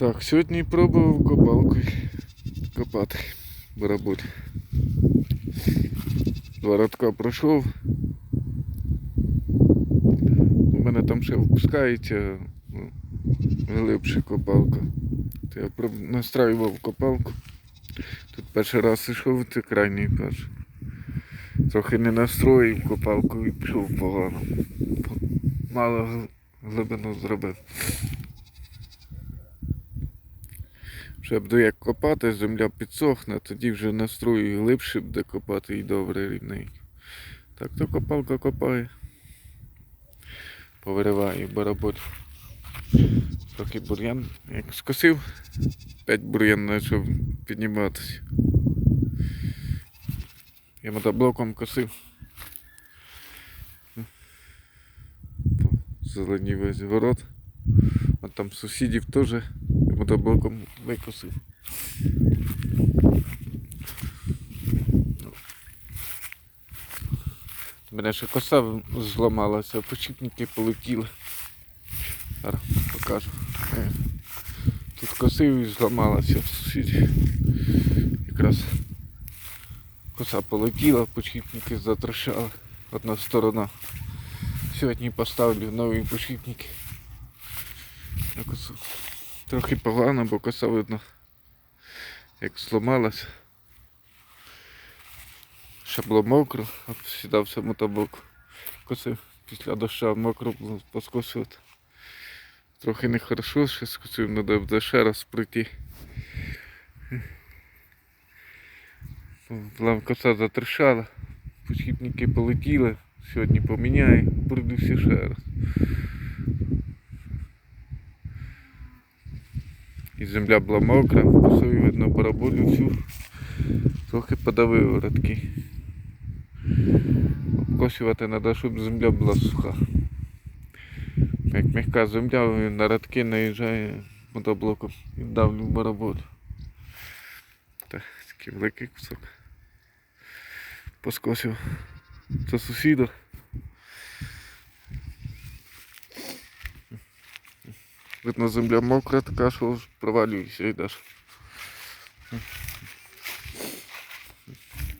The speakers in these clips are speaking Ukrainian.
Так, сьогодні пробував копалкою копати барабуль. Два радка пройшов. У мене там ще впускається ну, глибше копалка. То я настраював копалку. Тут перший раз йшов, це крайній перший. Трохи не настроїв копалку і пішов погано. Мало глибину зробив. Вже буду як копати, земля підсохне, тоді вже настрою глибше буде копати і добре рівненько. Так то копалка копає. Повириває бараболь. Трохи бур'ян. Як скосив, п'ять бур'ян почав підніматися. Я мотоблоком косив. Зеленів весь город. А там сусідів теж мотоблоком викосив. Мене ще коса зламалася, почіпники полетіли. Зараз покажу. Е, Тут косив і зламалася в сусіді. Якраз коса полетіла, почіпники затрощали. Одна сторона. Сьогодні поставлю нові почіпники. На косу. Трохи погано, бо коса видно, як зламалась. Ще було мокро, от сідався мотоблок. Косив після дощу мокро було поскосувати. Трохи нехорошо, ще скосив, треба буде ще раз пройти. Була коса затрещала, почіпники полетіли, сьогодні поміняю, пройдуся ще раз. І земля була мокра, косою видно бараболю всю. Трохи подавив воротки. Обкосювати треба, щоб земля була суха. Як м'яка земля, на радки наїжджає мотоблоком і давлю в бараболю. Так, такий великий кусок. Поскосив. Це сусіда. Видно, земля мокра, така, що провалюєшся йдеш.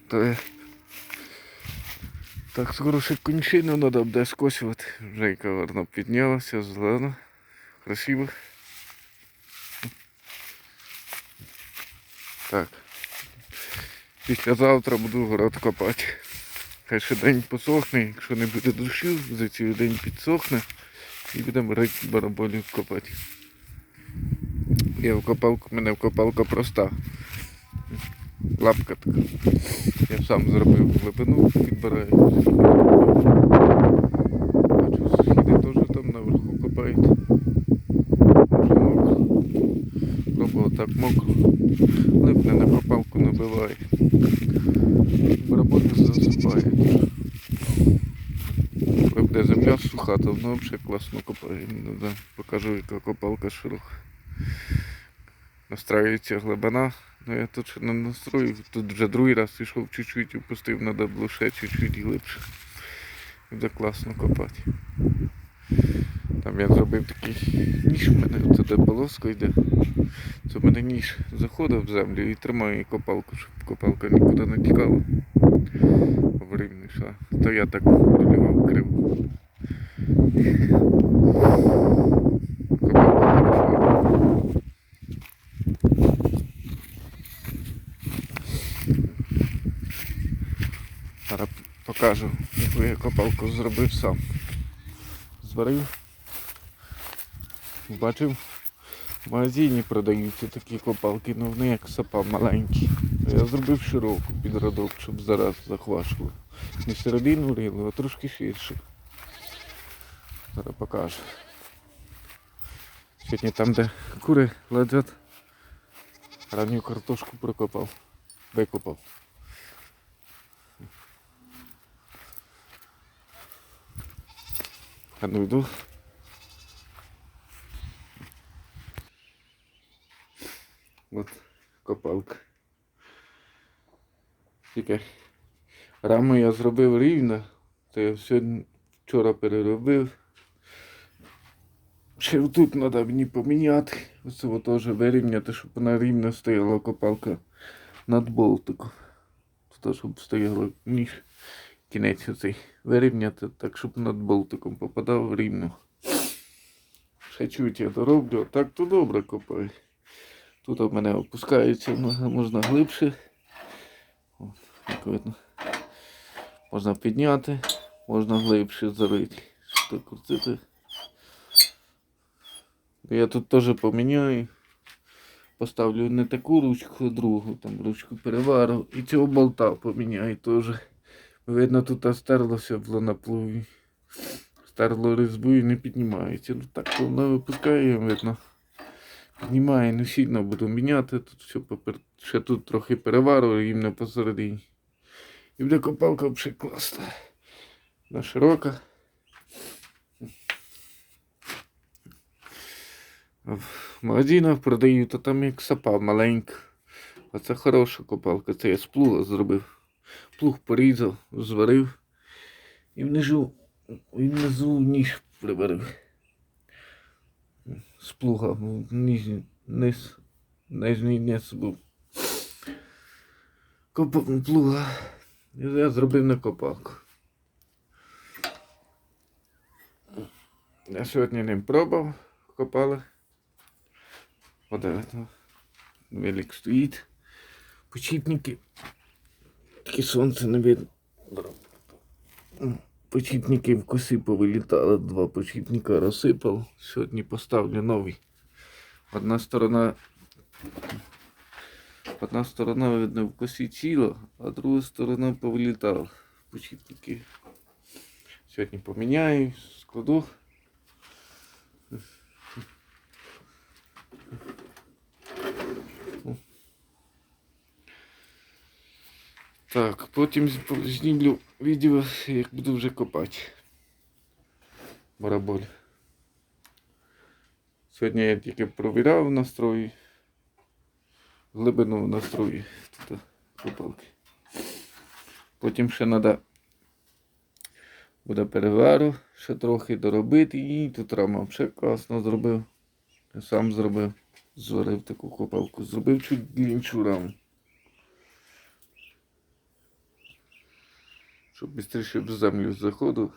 То. Так, скоро ще кончину треба буде скосювати. Вже яка гарно піднялася, зелена, красиво. Так. Післязавтра буду город копати. Хай ще день посохне, якщо не буде дощу, за цілий день підсохне і будемо рити бараболю копати. Я в копалку, в мене копалка проста. Лапка така. Я сам зробив глибину, підбираю. Бачу, сусіди теж там наверху копають. Може мокро. Пробував так мокро. Липне на копалку набиває. Бараболю засипає. Коли буде то воно взагалі класно копає. Ну, да. Покажу, яка копалка широка. Настраюється глибина. Ну я тут ще не настроїв. Тут вже другий раз пішов чуть-чуть, опустив, треба було ще чуть-чуть глибше. Буде класно копати. Там я зробив такий ніж, у мене де полоска йде. Це в мене ніж заходив в землю і тримаю копалку, щоб копалка нікуди не тікала. Врівно йшла. То я так рулював криво. Зараз покажу, яку я копалку зробив сам. Зварив. Бачив, в магазині продаються такі копалки, але вони як сапа маленькі. Я зробив широку під радок, щоб зараз захвашував. Не середину рило, а трошки ширше. Зараз покажу. Сьогодні там, де кури лежать, ранню картошку прокопав, викопав. А ну йду. От копалка. Тільки раму я зробив рівно, то я сьогодні вчора переробив. Ще тут треба мені поміняти. Оце теж вирівняти, щоб вона рівно стояла копалка над болтиком. Тут, щоб стояла ніж. Кінець оцей вирівняти, так, щоб над болтиком попадав рівно. Ще чуть я дороблю, так то добре копаю. Тут у мене опускається можна глибше. О, як видно. Можна підняти, можна глибше зарити. Так крутити. Я тут теж поміняю. Поставлю не таку ручку, а другу, там ручку перевару. І цього болта поміняю теж. Видно, тут стерлося було на плугі. Стерло різьбу і не піднімається. Ну так воно випускає, видно. Піднімає, не сильно буду міняти. Тут все попер... ще тут трохи перевару рівно посередині. І буде копалка взагалі класна. Вона широка. В магазинах продають, а там як сапа маленька. А це хороша копалка. Це я з плуга зробив. Плуг порізав, зварив. І внизу, і внизу ніж приберив. З плуга. Нижній, низ, нижній низ був. Коп, плуга. І Я зробив на копалку. Я сьогодні ним пробував, копали. Подивіться. Велик стоїть. Почіпники. Таке сонце не видно. Почіпники в коси повилітали, два почіпника розсипав. Сьогодні поставлю новий. Одна сторона. Одна сторона, видно, в косі ціла, а друга сторона повилітала. Почіпники. Сьогодні поміняю, складу. Так, потім знімлю відео, як буду вже копати. Бараболь. Сьогодні я тільки провіряв настрої. Глибину настрої тут копалки. Потім ще треба буде перевару, ще трохи доробити і тут рама вже класно зробив. Я сам зробив. Зварив таку копалку. Зробив чуть іншу раму. Щоб швидше в землю заходив.